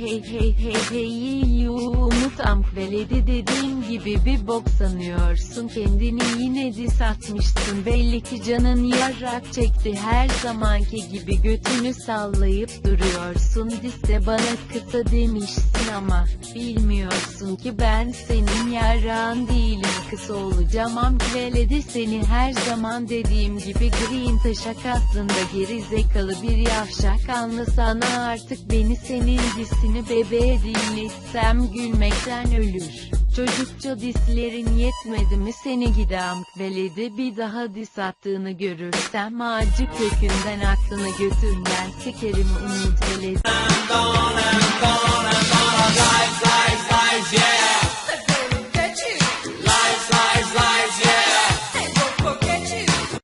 Hey hey hey hey Umut Amkveledi dediğim gibi bir bok sanıyorsun. Kendini yine dis atmışsın. Belli ki canın yarak çekti. Her zamanki gibi götünü sallayıp duruyorsun. Disse bana kısa demişsin ama bilmiyorsun ki ben senin yarağın değilim kısa olacağım amk veledi seni her zaman dediğim gibi green taşak aslında geri zekalı bir yavşak anlasana artık beni senin disini bebeğe dinletsem gülmekten ölür. Çocukça dislerin yetmedi mi seni gidem veledi bir daha dis attığını görürsem ağacı kökünden aklını götürden sikerim umut veledi.